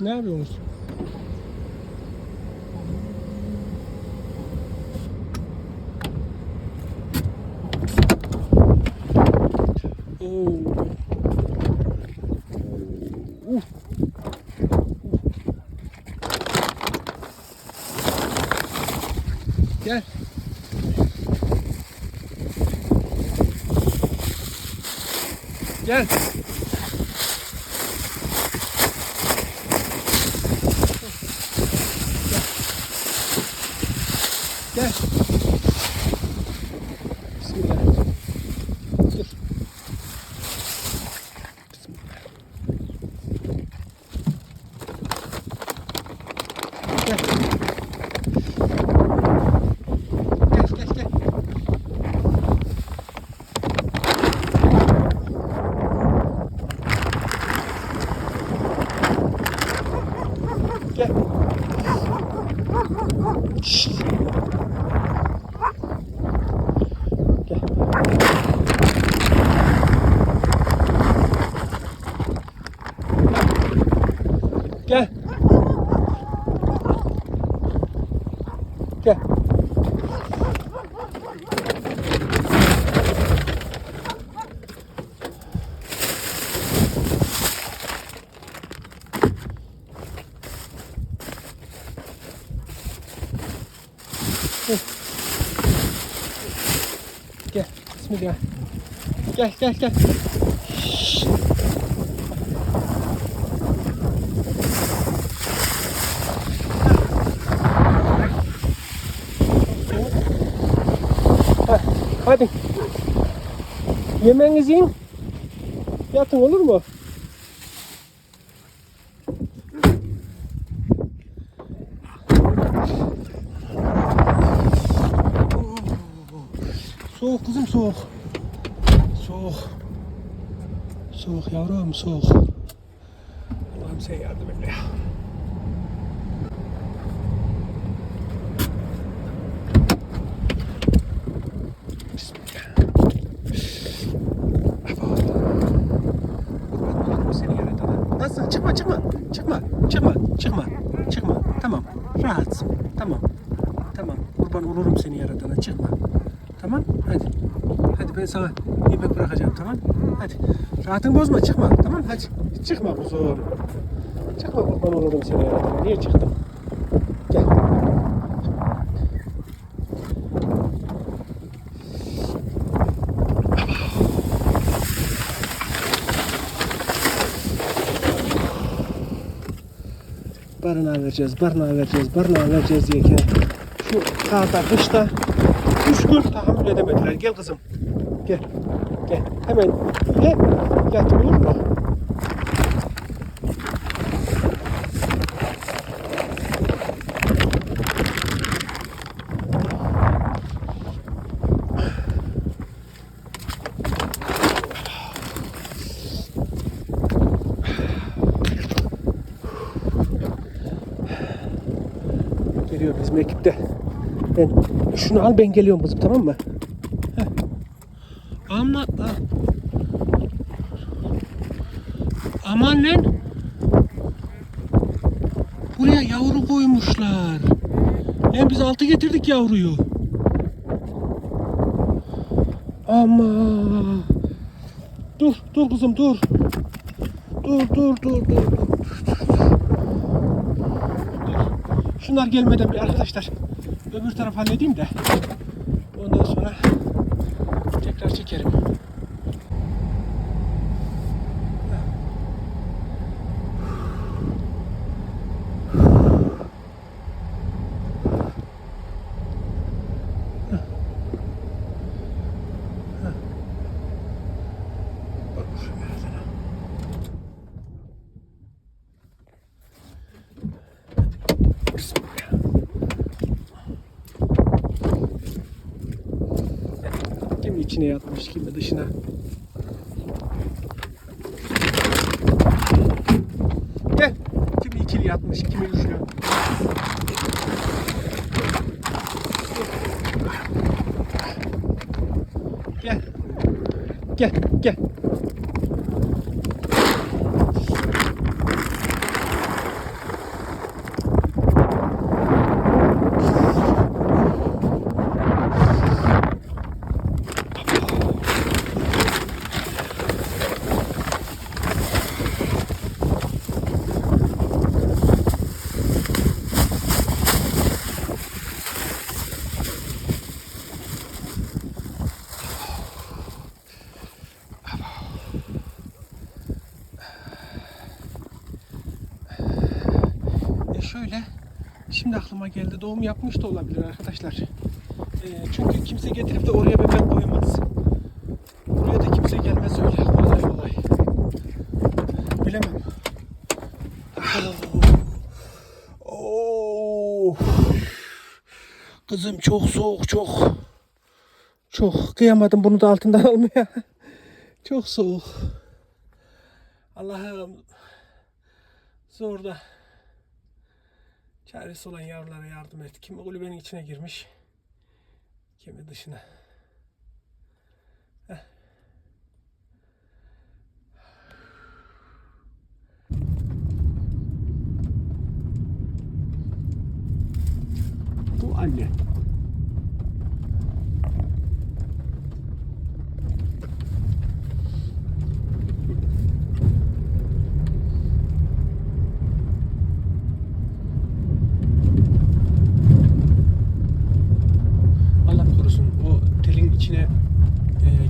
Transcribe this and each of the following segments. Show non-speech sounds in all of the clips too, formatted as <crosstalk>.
Ne yapıyorsunuz? Oo. Uh. Gel. Gel. Gel. Bismillah. Dur. Bismillah. Gel. Gel gel gel. Gel. Şşt. Gel. Gel. Gel. Gel. Bismillah. Gel gel gel. Şşt. Heh, Hadi. Yemeğinizi yiyin. Yatın olur mu? Soğuk kızım soğuk. Soğuk. Soğuk yavrum soğuk. Allah'ım sen yardım et ya. Bismillah. Kurban seni yaratana. Nasıl? Çıkma çıkma. Çıkma. Çıkma. Çıkma. Çıkma. Tamam. Rahatsın. Tamam. Tamam. Kurban olurum seni yaratana. Çıkma. Tamam. Hadi. Hadi ben sana yemek bırakacağım tamam. Hadi. Rahatını bozma. Çıkma. Tamam. Hadi. Çıkma kuzum. Çıkma kurban olurum seni yaratana. Niye çıktın? Gel. barınağa vereceğiz, barınağa vereceğiz, barınağa vereceğiz diyeken karda, kışta üç gün tahammül edemediler. Gel kızım. Gel. Gel. Hemen gel. Yat olur mu? Geliyor bizim ekipte. Ben şunu al ben geliyorum kızım tamam mı? Heh. Ama a- aman lan. Buraya yavru koymuşlar. Hem biz altı getirdik yavruyu. Ama dur dur kızım dur. Dur dur dur dur. dur. Şunlar gelmeden bir arkadaşlar öbür taraf halledeyim de içine yatmış, kimi dışına. Gel. Kimi ikili yatmış, kimi üçlü. Gel. Gel, gel. Geldi. Doğum yapmış da olabilir arkadaşlar. Ee, çünkü kimse getirip de oraya bebek koymaz. Buraya da kimse gelmez öyle kolay kolay. Bilemem. Oh. Kızım çok soğuk çok. Çok kıyamadım bunu da altından <laughs> almaya. Çok soğuk. Allah'ım zorda. Çaresi olan yavrulara yardım et. Kimi kulübenin içine girmiş. Kimi dışına. Heh. Bu anne. Allah korusun o telin içine e,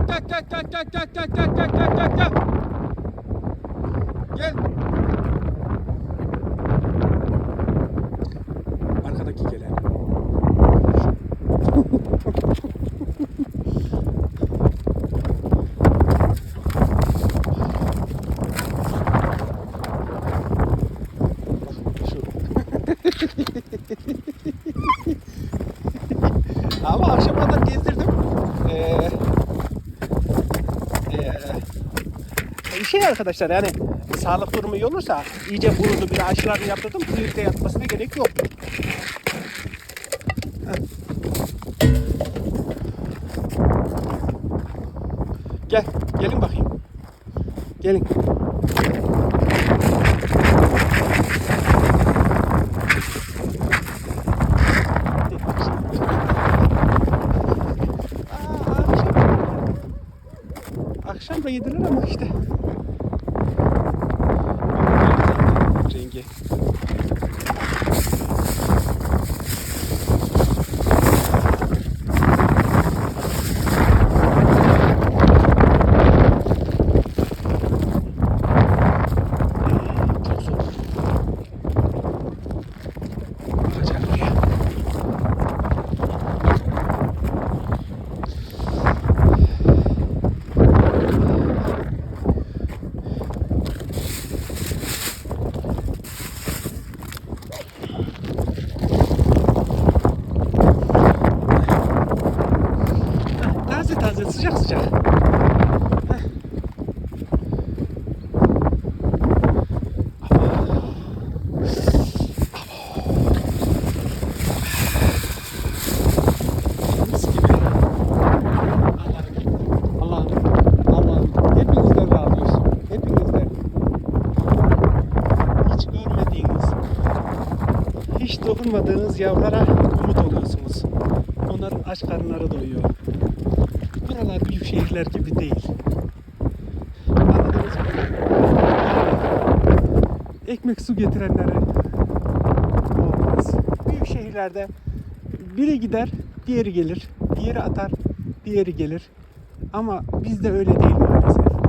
gel gel gel gel gel gel gel gel gel Gel. Arkadaki gelen. Ama akşama kadar gezdirdim. Ee, ee, şey arkadaşlar yani sağlık durumu iyi olursa iyice vuruldu bir aşılarını yaptırdım. Birlikte yatmasına gerek yok. Gel, gelin bakayım. Gelin. Akşam da yediler ama işte. деньги. Dokunmadığınız yavrulara umut oluyorsunuz. Onların aç karınları doyuyor. Buralar büyük şehirler gibi değil. Anladınız mı? Ekmek su getirenlere olmaz. Büyük şehirlerde biri gider, diğeri gelir. Diğeri atar, diğeri gelir. Ama bizde öyle değil maalesef.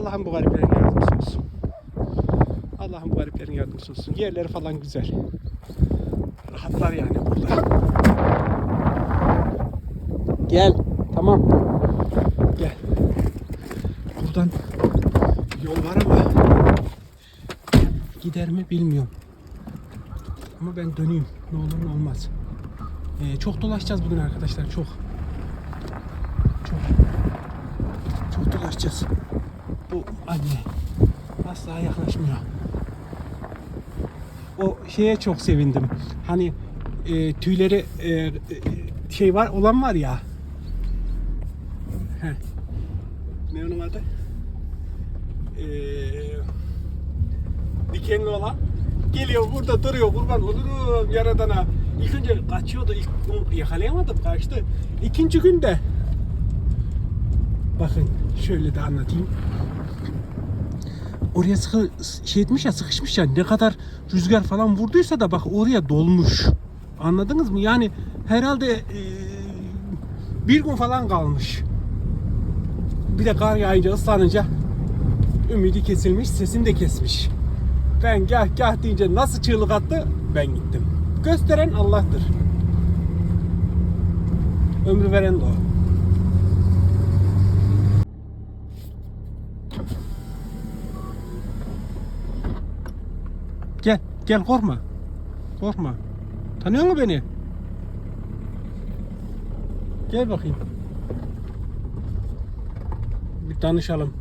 Allah'ım bu gariplerin yardımcısı olsun. Allah'ım bu gariplerin yardımcısı olsun. Yerleri falan güzel. Rahatlar yani burada. Gel. Tamam. Gel. Buradan yol var ama gider mi bilmiyorum. Ama ben döneyim. Ne olur ne olmaz. Ee, çok dolaşacağız bugün arkadaşlar. Çok. Çok. Çok dolaşacağız. Bu anne asla yaklaşmıyor. O şeye çok sevindim. Hani e, tüyleri e, e, şey var olan var ya. Heh. Ne onun adı? Ee, Dikenli olan. Geliyor burada duruyor kurban olurum yaradana. İlk önce kaçıyordu. ilk yakalayamadım kaçtı. İkinci günde bakın şöyle de anlatayım. Oraya sıkı şey etmiş ya sıkışmış ya ne kadar rüzgar falan vurduysa da bak oraya dolmuş. Anladınız mı? Yani herhalde eee, bir gün falan kalmış. Bir de kar yağınca ıslanınca ümidi kesilmiş, sesini de kesmiş. Ben gah gah deyince nasıl çığlık attı ben gittim. Gösteren Allah'tır. Ömrü veren de o. Gel, korkma. Korkma. Tanıyor musun beni? Gel bakayım. Bir tanışalım.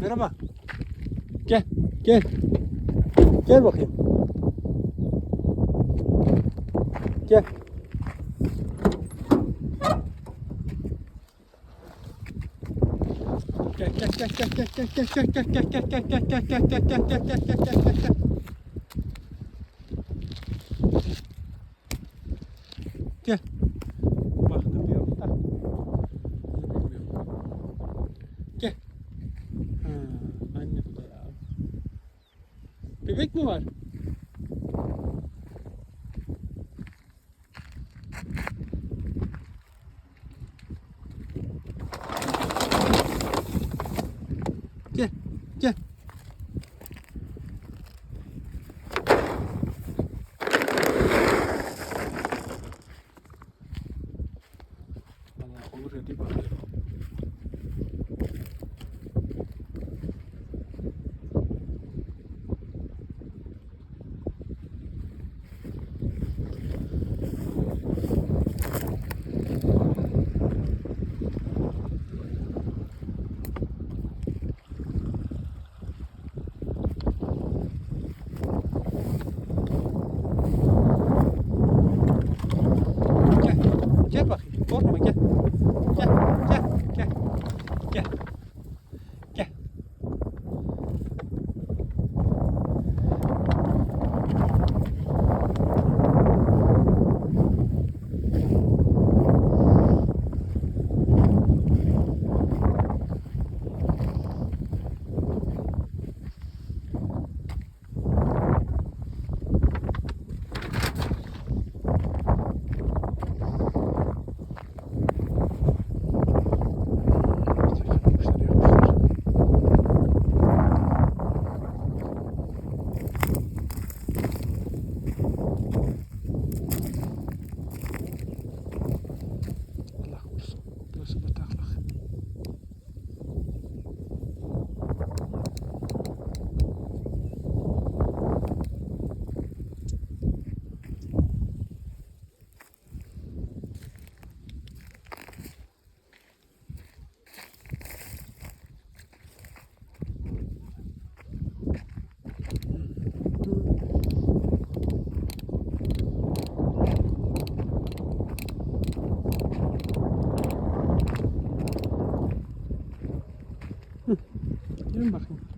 Merhaba. Gel, gel. Gel bakayım. Gel gel gel gel gel gel gel gel gel gel gel gel gel gel gel Gelin bakayım.